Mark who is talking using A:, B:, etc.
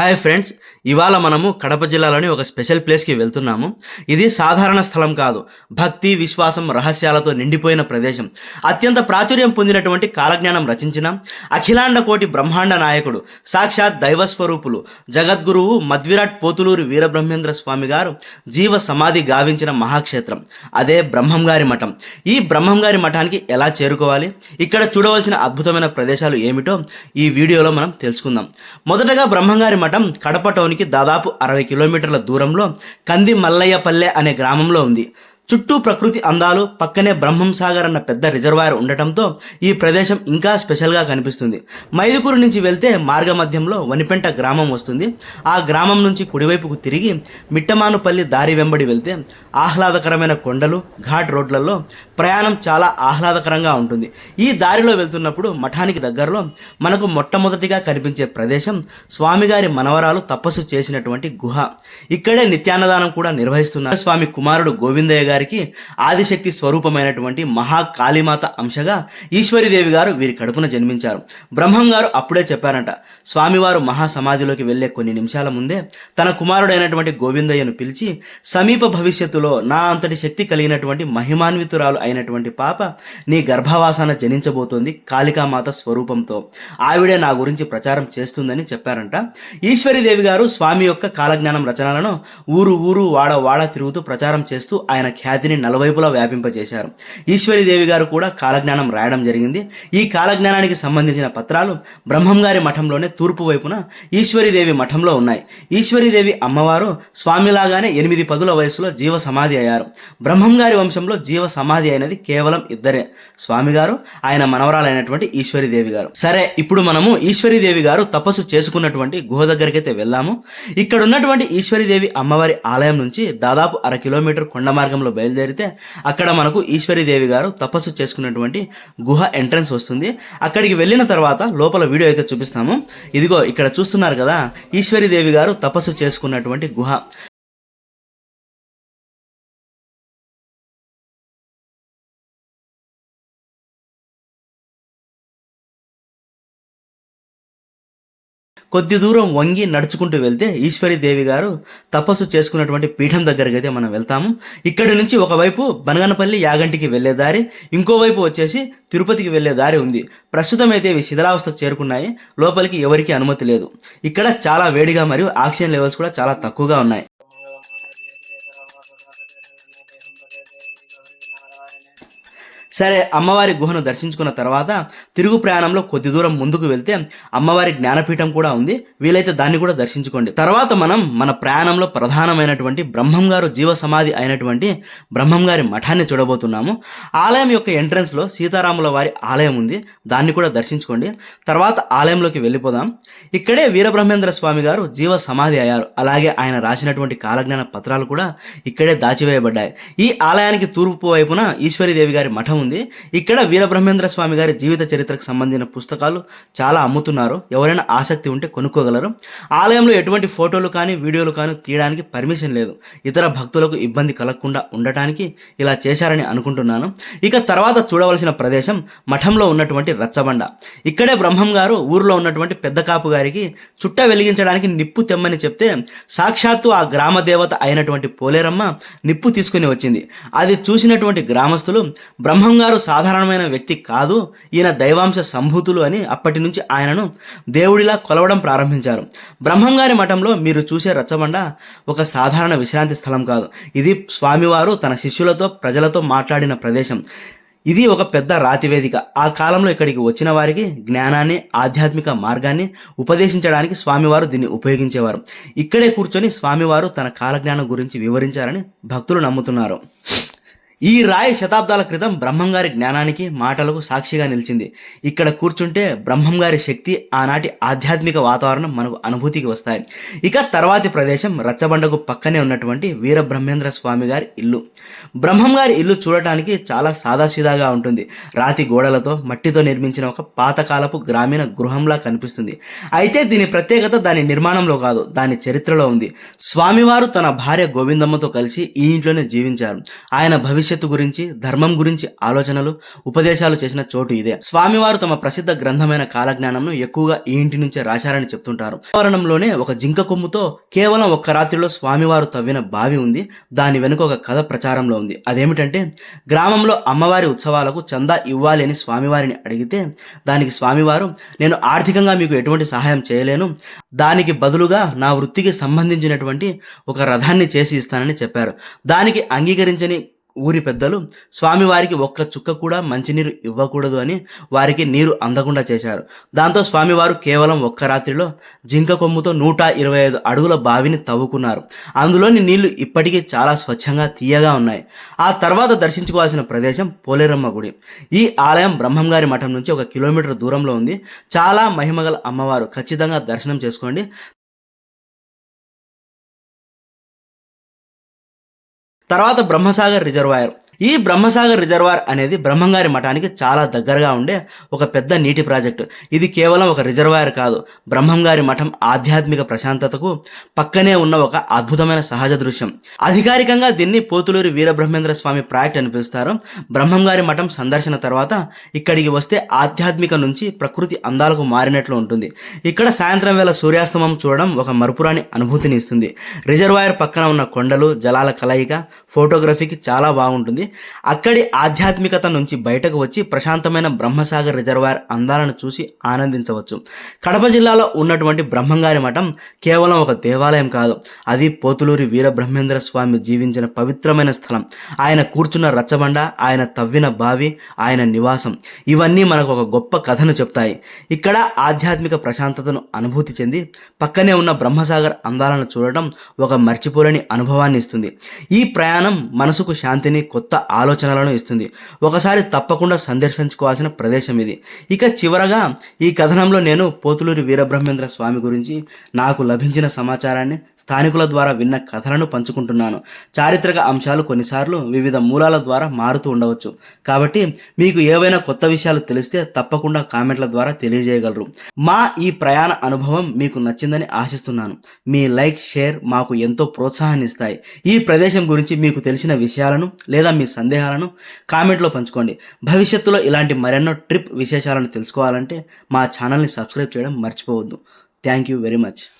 A: Hi friends ఇవాళ మనము కడప జిల్లాలోని ఒక స్పెషల్ ప్లేస్కి వెళ్తున్నాము. ఇది సాధారణ స్థలం కాదు భక్తి విశ్వాసం రహస్యాలతో నిండిపోయిన ప్రదేశం. అత్యంత ప్రాచుర్యం పొందినటువంటి కాలజ్ఞానం రచించిన అఖిలాండ కోటి బ్రహ్మాండ నాయకుడు సాక్షాత్ దైవ స్వరూపులు జగద్గురువు మధ్విరాట్ పోతులూరి వీరబ్రహ్మేంద్ర స్వామి గారు జీవ సమాధి గావించిన మహాక్షేత్రం. అదే బ్రహ్మంగారి మఠం. ఈ బ్రహ్మంగారి మఠానికి ఎలా చేరుకోవాలి? ఇక్కడ చూడవలసిన అద్భుతమైన ప్రదేశాలు ఏమిటో ఈ వీడియోలో మనం తెలుసుకుందాం. మొదటగా బ్రహ్మంగారి మఠం కడప టౌన్కి దాదాపు అరవై కిలోమీటర్ల దూరంలో కంది మల్లయ్యపల్లె అనే గ్రామంలో ఉంది. చుట్టూ ప్రకృతి అందాలు పక్కనే బ్రహ్మం సాగర్ అన్న పెద్ద రిజర్వాయర్ ఉండటంతో ఈ ప్రదేశం ఇంకా స్పెషల్గా కనిపిస్తుంది. మైదుకూరు నుంచి వెళ్తే మార్గ మధ్యంలో వనిపెంట గ్రామం వస్తుంది. ఆ గ్రామం నుంచి కుడివైపుకు తిరిగి మిట్టమానుపల్లి దారి వెంబడి వెళ్తే ఆహ్లాదకరమైన కొండలు ఘాట్ రోడ్లలో ప్రయాణం చాలా ఆహ్లాదకరంగా ఉంటుంది. ఈ దారిలో వెళ్తున్నప్పుడు మఠానికి దగ్గరలో మనకు మొట్టమొదటిగా కనిపించే ప్రదేశం స్వామిగారి మనవరాలు తపస్సు చేసినటువంటి గుహ. ఇక్కడే నిత్యాన్నదానం కూడా నిర్వహిస్తున్నారు. స్వామి కుమారుడు గోవిందయ్య గారి గారికి ఆదిశక్తి స్వరూపమైనటువంటి మహాకాళీమాత అంశగా ఈశ్వరీదేవి గారు వీరి కడుపున జన్మించారు. బ్రహ్మం గారు అప్పుడే చెప్పారంట స్వామివారు మహాసమాధిలోకి వెళ్ళే కొన్ని నిమిషాల ముందే తన కుమారుడైనటువంటి గోవిందయ్యను పిలిచి సమీప భవిష్యత్తులో నా అంతటి శక్తి కలిగినటువంటి మహిమాన్వితురాలు అయినటువంటి పాప నీ గర్భవాసాన జనించబోతోంది కాళికామాత స్వరూపంతో. ఆవిడే నా గురించి ప్రచారం చేస్తుందని చెప్పారంట. ఈశ్వరీదేవి గారు స్వామి యొక్క కాలజ్ఞానం రచనలను ఊరు ఊరు వాడ వాడ తిరుగుతూ ప్రచారం చేస్తూ ఆయన ఖ్యాతిని నలువైపులా వ్యాపింపజేశారు. ఈశ్వరీదేవి గారు కూడా కాలజ్ఞానం రాయడం జరిగింది. ఈ కాలజ్ఞానానికి సంబంధించిన పత్రాలు బ్రహ్మంగారి మఠంలోనే తూర్పు వైపున ఈశ్వరీదేవి మఠంలో ఉన్నాయి. ఈశ్వరీదేవి అమ్మవారు స్వామిలాగానే ఎనిమిది పదుల వయసులో జీవ సమాధి అయ్యారు బ్రహ్మంగారి వంశంలో జీవ సమాధి అయినది కేవలం ఇద్దరే. స్వామి గారు ఆయన మనవరాలైనటువంటి ఈశ్వరీదేవి గారు. సరే ఇప్పుడు మనము ఈశ్వరీదేవి గారు తపస్సు చేసుకున్నటువంటి గుహ దగ్గరికైతే వెళ్ళాము ఇక్కడ ఉన్నటువంటి ఈశ్వరీదేవి అమ్మవారి ఆలయం నుంచి దాదాపు అర కిలోమీటర్ కొండ మార్గంలో బయలుదేరితే అక్కడ మనకు ఈశ్వరీదేవి గారు తపస్సు చేసుకున్నటువంటి గుహ ఎంట్రన్స్ వస్తుంది. అక్కడికి వెళ్ళిన తర్వాత లోపల వీడియో అయితే చూపిస్తాము. ఇదిగో ఇక్కడ చూస్తున్నారు కదా ఈశ్వరీదేవి గారు తపస్సు చేసుకున్నటువంటి గుహ. కొద్ది దూరం వంగి నడుచుకుంటూ వెళ్తే ఈశ్వరి దేవి గారు తపస్సు చేసుకున్నటువంటి పీఠం దగ్గరికి అయితే మనం వెళ్తాము. ఇక్కడి నుంచి ఒకవైపు బనగనపల్లి యాగంటికి వెళ్ళే దారి ఇంకోవైపు వచ్చేసి తిరుపతికి వెళ్ళే దారి ఉంది. ప్రస్తుతం అయితే ఇవి శిథిలావస్థకు చేరుకున్నాయి. లోపలికి ఎవరికీ అనుమతి లేదు. ఇక్కడ చాలా వేడిగా మరియు ఆక్సిజన్ లెవెల్స్ కూడా చాలా తక్కువగా ఉన్నాయి. సరే అమ్మవారి గుహను దర్శించుకున్న తర్వాత తిరుగు ప్రయాణంలో కొద్ది దూరం ముందుకు వెళ్తే అమ్మవారి జ్ఞానపీఠం కూడా ఉంది. వీలైతే దాన్ని కూడా దర్శించుకోండి. తర్వాత మనం మన ప్రయాణంలో ప్రధానమైనటువంటి బ్రహ్మం గారు జీవ సమాధి అయినటువంటి బ్రహ్మం గారి మఠాన్ని చూడబోతున్నాము. ఆలయం యొక్క ఎంట్రన్స్లో సీతారాముల వారి ఆలయం ఉంది. దాన్ని కూడా దర్శించుకోండి. తర్వాత ఆలయంలోకి వెళ్ళిపోదాం. ఇక్కడే వీరబ్రహ్మేంద్ర స్వామి గారు జీవ సమాధి అయ్యారు. అలాగే ఆయన రాసినటువంటి కాలజ్ఞాన పత్రాలు కూడా ఇక్కడే దాచివేయబడ్డాయి. ఈ ఆలయానికి తూర్పు వైపున ఈశ్వరీదేవి గారి మఠం ఉంది. ఇక్కడ వీరబ్రహ్మేంద్ర స్వామి గారి జీవిత చరిత్రకు సంబంధించిన పుస్తకాలు చాలా అమ్ముతున్నారు. ఎవరైనా ఆసక్తి ఉంటే కొనుక్కోగలరు. ఆలయంలో ఎటువంటి ఫోటోలు కానీ వీడియోలు కానీ తీయడానికి పర్మిషన్ లేదు. ఇతర భక్తులకు ఇబ్బంది కలగకుండా ఉండటానికి ఇలా చేశారని అనుకుంటున్నాను. ఇక తర్వాత చూడవలసిన ప్రదేశం మఠంలో ఉన్నటువంటి రచ్చబండ. ఇక్కడే బ్రహ్మం గారు ఊర్లో ఉన్నటువంటి పెద్ద కాపు గారికి చుట్ట వెలిగించడానికి నిప్పు తెమ్మని చెప్తే సాక్షాత్తు ఆ గ్రామ దేవత అయినటువంటి పోలేరమ్మ నిప్పు తీసుకుని వచ్చింది. అది చూసినటువంటి గ్రామస్తులు బ్రహ్మం గారు సాధారణమైన వ్యక్తి కాదు. ఈయన దైవాంశ సంభూతులు అని అప్పటి నుంచి ఆయనను దేవుడిలా కొలవడం ప్రారంభించారు. బ్రహ్మంగారి మఠంలో మీరు చూసే రచ్చబండ ఒక సాధారణ విశ్రాంతి స్థలం కాదు. ఇది స్వామివారు తన శిష్యులతో ప్రజలతో మాట్లాడిన ప్రదేశం. ఇది ఒక పెద్ద రాతివేదిక ఆ కాలంలో ఇక్కడికి వచ్చిన వారికి జ్ఞానాన్ని ఆధ్యాత్మిక మార్గాన్ని ఉపదేశించడానికి స్వామివారు దీన్ని ఉపయోగించేవారు. ఇక్కడే కూర్చొని స్వామివారు తన కాలజ్ఞానం గురించి వివరించారని భక్తులు నమ్ముతున్నారు. ఈ రాయి శతాబ్దాల క్రితం బ్రహ్మంగారి జ్ఞానానికి మాటలకు సాక్షిగా నిలిచింది. ఇక్కడ కూర్చుంటే బ్రహ్మంగారి శక్తి ఆనాటి ఆధ్యాత్మిక వాతావరణం మనకు అనుభూతికి వస్తాయి. ఇక తర్వాతి ప్రదేశం రచ్చబండకు పక్కనే ఉన్నటువంటి వీరబ్రహ్మేంద్ర స్వామి గారి ఇల్లు. బ్రహ్మంగారి ఇల్లు చూడటానికి చాలా సాదాసీదాగా ఉంటుంది. రాతి గోడలతో మట్టితో నిర్మించిన ఒక పాతకాలపు గ్రామీణ గృహంలా కనిపిస్తుంది. అయితే దీని ప్రత్యేకత దాని నిర్మాణంలో కాదు దాని చరిత్రలో ఉంది. స్వామివారు తన భార్య గోవిందమ్మతో కలిసి ఈ ఇంట్లోనే జీవించారు. ఆయన భవిష్య భవిష్యత్తు గురించి ధర్మం గురించి ఆలోచనలు ఉపదేశాలు చేసిన చోటు ఇదే. స్వామివారు తమ ప్రసిద్ధ గ్రంథమైన కాలజ్ఞానంను ఎక్కువగా ఈ ఇంటి నుంచే రాశారని చెప్తుంటారు. వారణంలోనే ఒక జింక కొమ్ముతో కేవలం ఒక్క రాత్రిలో స్వామివారు తవ్విన బావి ఉంది. దాని వెనుక ఒక కథ ప్రచారంలో ఉంది. అదేమిటంటే గ్రామంలో అమ్మవారి ఉత్సవాలకు చందా ఇవ్వాలి అని స్వామివారిని అడిగితే దానికి స్వామివారు నేను ఆర్థికంగా మీకు ఎటువంటి సహాయం చేయలేను. దానికి బదులుగా నా వృత్తికి సంబంధించినటువంటి ఒక రథాన్ని చేసి ఇస్తానని చెప్పారు. దానికి అంగీకరించని ఊరి పెద్దలు స్వామివారికి ఒక్క చుక్క కూడా మంచినీరు ఇవ్వకూడదు అని వారికి నీరు అందకుండా చేశారు. దాంతో స్వామివారు కేవలం ఒక్క రాత్రిలో జింక కొమ్ముతో నూట ఇరవై ఐదు అడుగుల బావిని తవ్వుకున్నారు. అందులోని నీళ్ళు ఇప్పటికీ చాలా స్వచ్ఛంగా తీయగా ఉన్నాయి. ఆ తర్వాత దర్శించుకోవాల్సిన ప్రదేశం పోలేరమ్మ గుడి. ఈ ఆలయం బ్రహ్మంగారి మఠం నుంచి ఒక కిలోమీటర్ దూరంలో ఉంది. చాలా మహిమగల అమ్మవారు ఖచ్చితంగా దర్శనం చేసుకోండి. తర్వాత బ్రహ్మసాగర్ రిజర్వాయర్. ఈ బ్రహ్మసాగర్ రిజర్వాయర్ అనేది బ్రహ్మంగారి మఠానికి చాలా దగ్గరగా ఉండే ఒక పెద్ద నీటి ప్రాజెక్టు. ఇది కేవలం ఒక రిజర్వాయర్ కాదు. బ్రహ్మంగారి మఠం ఆధ్యాత్మిక ప్రశాంతతకు పక్కనే ఉన్న ఒక అద్భుతమైన సహజ దృశ్యం. అధికారికంగా దీన్ని పోతులూరి వీరబ్రహ్మేంద్ర స్వామి ప్రాజెక్ట్ అని పిలుస్తారు. బ్రహ్మంగారి మఠం సందర్శన తర్వాత ఇక్కడికి వస్తే ఆధ్యాత్మిక నుంచి ప్రకృతి అందాలకు మారినట్లు ఉంటుంది. ఇక్కడ సాయంత్రం వేళ సూర్యాస్తమం చూడడం ఒక మరుపురాని అనుభూతిని ఇస్తుంది. రిజర్వాయర్ పక్కన ఉన్న కొండలు జలాల కలయిక ఫోటోగ్రఫీకి చాలా బాగుంటుంది. అక్కడి ఆధ్యాత్మికత నుంచి బయటకు వచ్చి ప్రశాంతమైన బ్రహ్మసాగర్ రిజర్వాయర్ అందాలను చూసి ఆనందించవచ్చు. కడప జిల్లాలో ఉన్నటువంటి బ్రహ్మంగారి మఠం కేవలం ఒక దేవాలయం కాదు. అది పోతులూరి వీరబ్రహ్మేంద్ర స్వామి జీవించిన పవిత్రమైన స్థలం. ఆయన కూర్చున్న రచ్చబండ ఆయన తవ్విన బావి ఆయన నివాసం. ఇవన్నీ మనకు ఒక గొప్ప కథను చెప్తాయి. ఇక్కడ ఆధ్యాత్మిక ప్రశాంతతను అనుభూతి చెంది పక్కనే ఉన్న బ్రహ్మసాగర్ అందాలను చూడటం ఒక మర్చిపోలేని అనుభవాన్ని ఇస్తుంది. ఈ ప్రయాణం మనసుకు శాంతిని కొత్త ఆలోచనలను ఇస్తుంది. ఒకసారి తప్పకుండా సందర్శించుకోవాల్సిన ప్రదేశం ఇది. ఇక చివరగా ఈ కథనంలో నేను పోతులూరి వీరబ్రహ్మేంద్ర స్వామి గురించి నాకు లభించిన సమాచారాన్ని స్థానికుల ద్వారా విన్న కథలను పంచుకుంటున్నాను. చారిత్రక అంశాలు కొన్నిసార్లు వివిధ మూలాల ద్వారా మారుతూ ఉండవచ్చు. కాబట్టి మీకు ఏవైనా కొత్త విషయాలు తెలిస్తే తప్పకుండా కామెంట్ల ద్వారా తెలియజేయగలరు. మా ఈ ప్రయాణ అనుభవం మీకు నచ్చిందని ఆశిస్తున్నాను. మీ లైక్ షేర్ మాకు ఎంతో ప్రోత్సాహాన్ని ఇస్తాయి. ఈ ప్రదేశం గురించి మీకు తెలిసిన విషయాలను లేదా మీ సందేహాలను కామెంట్లో పంచుకోండి. భవిష్యత్తులో ఇలాంటి మరెన్నో ట్రిప్ విశేషాలను తెలుసుకోవాలంటే మా ఛానల్ని సబ్స్క్రైబ్ చేయడం మర్చిపోవద్దు. Thank you very much.